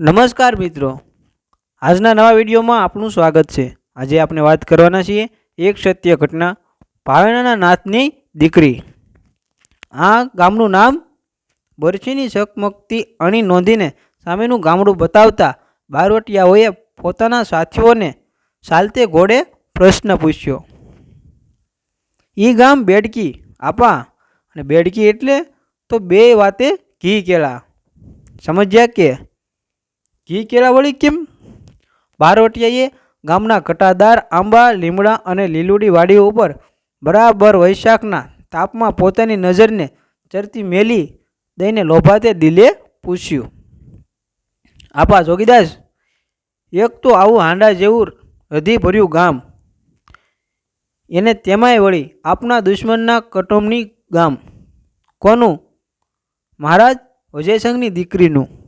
નમસ્કાર મિત્રો. આજના નવા વિડીયોમાં આપનું સ્વાગત છે. આજે આપણે વાત કરવાના છીએ એક સત્ય ઘટના ભાવેણાના નાથની દીકરી. આ ગામનું નામ બરછીની ચકમકતી અણી નોંધીને સામેનું ગામડું બતાવતા બારવટિયાઓએ પોતાના સાથીઓને ચાલતે ઘોડે પ્રશ્ન પૂછ્યો. એ ગામ બેડકી આપા. અને બેડકી એટલે તો બે વાતે ઘી કેળા. સમજ્યા કે ઘી કેળા વળી કેમ? બારવટિયાએ ગામના ઘટાદાર આંબા, લીમડા અને લીલુડી વાડીઓ ઉપર બરાબર વૈશાખના તાપમાં પોતાની નજરને ચરતી મેલી દઈને લોભાતે દિલે પૂછ્યું. આપા જોગીદાસ, એક તો આવું હાંડા જેવું હધી ભર્યું ગામ. એને તેમાંય વળી આપના દુશ્મનના કટોમની ગામ. કોનું? મહારાજ અજયસંઘની દીકરીનું.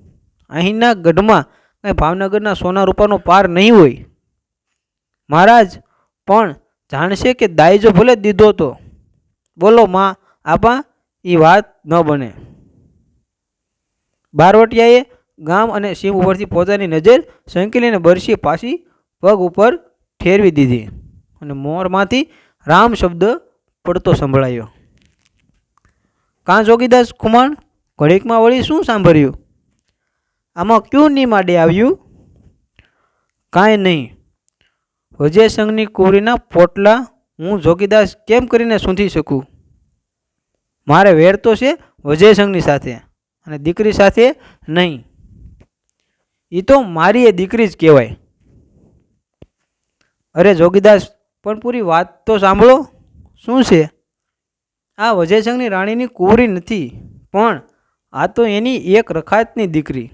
અહીંના ગઢમાં કંઈ ભાવનગરના સોના રૂપાનો પાર નહીં હોય? મહારાજ, પણ જાણશે કે દાયજો ભલે દીધો તો? બોલો માં, આપા એ વાત ન બને. બારવટિયાએ ગામ અને સીમ ઉપરથી પોતાની નજર સંકેલીને બરસી પાછી પગ ઉપર ઠેરવી દીધી અને મોરમાંથી રામ શબ્દ પડતો સંભળાયો. કાં જોગીદાસ ખુમાણ, ઘડીકમાં વળી શું સાંભળ્યું? આમાં ક્યું ની માડે આવ્યું? કાંઈ નહીં. વજયસંઘની સંઘની પોટલા હું જોગીદાસ કેમ કરીને સૂંધી શકું? મારે વેર તો છે વજયસંઘની સાથે અને દીકરી સાથે નહીં. એ તો મારી એ દીકરી જ કહેવાય. અરે જોગીદાસ, પણ પૂરી વાત તો સાંભળો. શું છે? આ વજયસંઘની રાણીની કુંવરી નથી, પણ આ તો એની એક રખાતની દીકરી.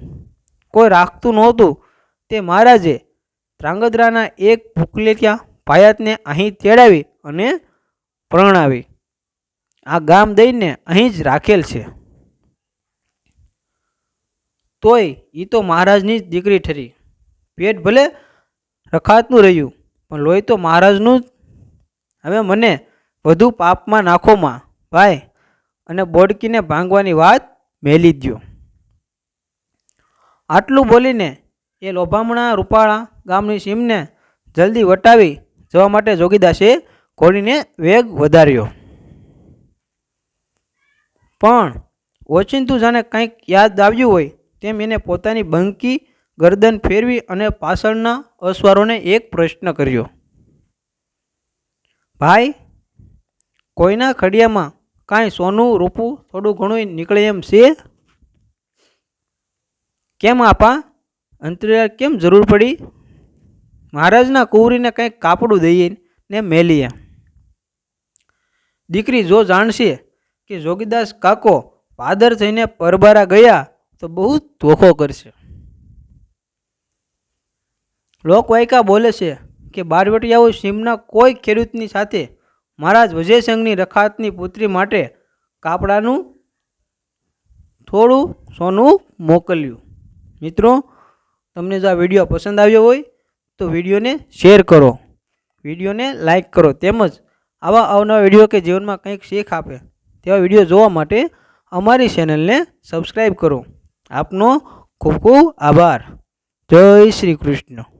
કોઈ રાખતું નહોતું તે મહારાજે ત્રાંગધ્રાના એક ભૂખલેટિયા ભાયાતને અહીં તેડાવી અને પ્રણાવી. આ ગામ દઈને અહીં જ રાખેલ છે. તોય એ તો મહારાજની જ દીકરી ઠરી. પેટ ભલે રખાતનું રહ્યું, પણ લોહી તો મહારાજનું જ. હવે મને વધુ પાપમાં નાખોમાં, ભાઈ, અને બોડકીને ભાંગવાની વાત મેલી દ્યો. આટલું બોલીને એ લોભામણા રૂપાળા ગામની સીમને જલ્દી વટાવી જવા માટે જોગીદાસે ઘોડીને વેગ વધાર્યો. પણ ઓચિંતું જાણે કંઈક યાદ આવ્યું હોય તેમ એને પોતાની બંકી, ગરદન ફેરવી અને પાછળના અસવારોને એક પ્રશ્ન કર્યો. ભાઈ, કોઈના ખડિયામાં કાંઈ સોનું, રૂપું થોડું ઘણું નીકળે એમ છે? કેમ આપા? અંતરિયા કેમ જરૂર પડી? મહારાજના કુંવરીને કંઈક કાપડું દઈએ ને મેલીએ. દીકરી જો જાણશે કે જોગીદાસ કાકો પાદર થઈને પરબારા ગયા, તો બહુ ધોખો કરશે. લોકવાયકા બોલે છે કે બારવટિયાઓ સીમના કોઈ ખેડૂતની સાથે મહારાજ વિજયસંઘની રખાતની પુત્રી માટે કાપડાનું, થોડું સોનું મોકલ્યું. મિત્રો, તમને જો આ વીડિયો પસંદ આવ્યો હોય, તો વિડીયોને શેર કરો. વિડીયોને લાઇક કરો. તેમજ આવા અવનવા વીડિયો કે જીવનમાં કંઈક શીખ આપે, તેવા વીડિયો જોવા માટે અમારી ચેનલને સબસ્ક્રાઈબ કરો. આપનો ખૂબ ખૂબ આભાર. જય શ્રી કૃષ્ણ.